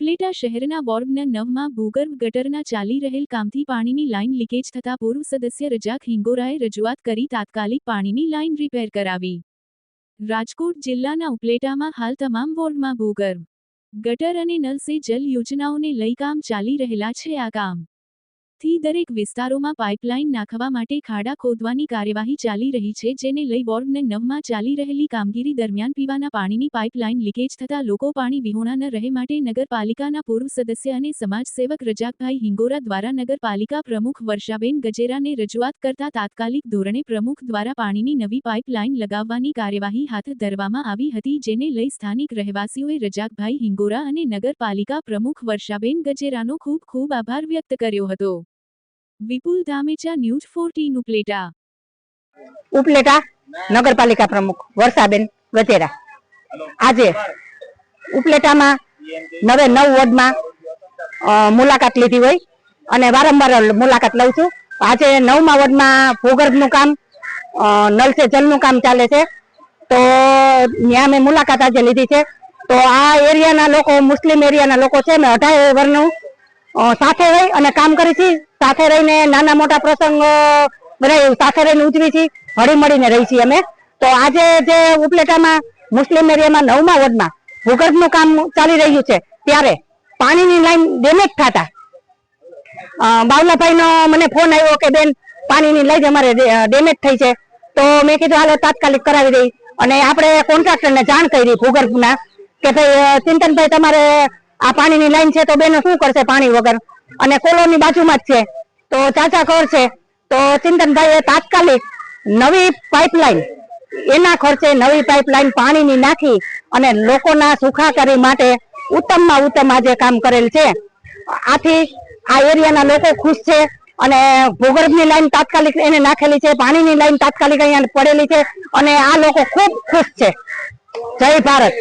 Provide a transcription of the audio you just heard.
ઉપલેટા શહેરના વોર્ડના નવમાં ભૂગર્ભ ગટરના ચાલી રહેલ કામથી પાણીની લાઇન લીકેજ થતા પૂર્વ સદસ્ય રજાક હિંગોરાએ રજૂઆત કરી તાત્કાલિક પાણીની લાઇન રિપેર કરાવી. રાજકોટ જિલ્લાના ઉપલેટામાં હાલ તમામ વોર્ડમાં ભૂગર્ભ ગટર અને નલ સે જલ યોજનાઓને લઈ કામ ચાલી રહેલા છે આ કામ. થી દરેક વિસ્તારોમાં પાઇપલાઇન નાખવા માટે ખાડા ખોદવાની કાર્યવાહી ચાલી રહી છે, જેને લઈ વોર્ડને નવમાં ચાલી રહેલી કામગીરી દરમિયાન પીવાના પાણીની પાઇપલાઇન લીકેજ થતા લોકો પાણી વિહોણા ન રહે માટે નગરપાલિકાના પૂર્વ સદસ્ય અને સમાજસેવક રજાકભાઈ હિંગોરા દ્વારા નગરપાલિકા પ્રમુખ વર્ષાબેન ગજેરાને રજૂઆત કરતા તાત્કાલિક ધોરણે પ્રમુખ દ્વારા પાણીની નવી પાઇપલાઇન લગાવવાની કાર્યવાહી હાથ ધરવામાં આવી હતી, જેને લઈ સ્થાનિક રહેવાસીઓએ રજાકભાઈ હિંગોરા અને નગરપાલિકા પ્રમુખ વર્ષાબેન ગજેરાનો ખૂબ ખૂબ આભાર વ્યક્ત કર્યો હતો. Vipul Dhamecha news fourteen Upleta. Upleta નગરપાલિકા પ્રમુખ વર્ષાબેન ગજેરા આજે ઉપલેટામાં નવે નવ વોર્ડમાં મુલાકાત લીધી હોય અને વારંવાર મુલાકાત લઉં છું. આજે નવમા વોર્ડમાં ભૂગર્ભનું કામ નલ સે જલનું કામ ચાલે છે. તો ત્યાં મેં મુલાકાત આજે લીધી છે. તો આ એરિયાના લોકો, મુસ્લિમ એરિયાના લોકો છે. મેં અઢાર વર્ણનું સાથે રહી અને કામ કરી છી. સાથે રહીને નાના મોટા પ્રસંગ બધા સાથે રહીને ઉજવી છીએ હળી મળીને રહી છીએ અમે. તો આજે જે ઉપલેટામાં, મુસ્લિમ એરિયામાં, નવમા વોર્ડમાં ભૂગર્ભનું કામ ચાલી રહ્યું છે, ત્યારે પાણીની લાઈન ડેમેજ થતા. બાવલાભાઈ બાવલાભાઈનો મને ફોન આવ્યો કે, બેન, પાણીની લાઈન અમારે ડેમેજ થઈ છે. તો મેં કીધું, હાલો, તાત્કાલિક કરાવી દઈ. અને આપણે કોન્ટ્રાક્ટરને જાણ કરી ભૂગર્ભના કે, ભાઈ ચિંતનભાઈ, તમારે આ પાણીની લાઈન છે તો બેનો શું કરશે પાણી વગર? અને કોલોની બાજુમાં જ છે. તો ચાચા છે? તો ચિંતનભાઈએ તાત્કાલિક નવી પાઇપલાઈન એના ખર્ચે નવી પાઇપલાઇન પાણીની નાખી અને લોકોના સુખાકારી માટે ઉત્તમમાં ઉત્તમ આજે કામ કરેલ છે. આથી આ એરિયાના લોકો ખુશ છે અને ભૂગર્ભની લાઈન તાત્કાલિક એને નાખેલી છે, પાણીની લાઈન તાત્કાલિક અહીંયા પડેલી છે અને આ લોકો ખૂબ ખુશ છે. જય ભારત.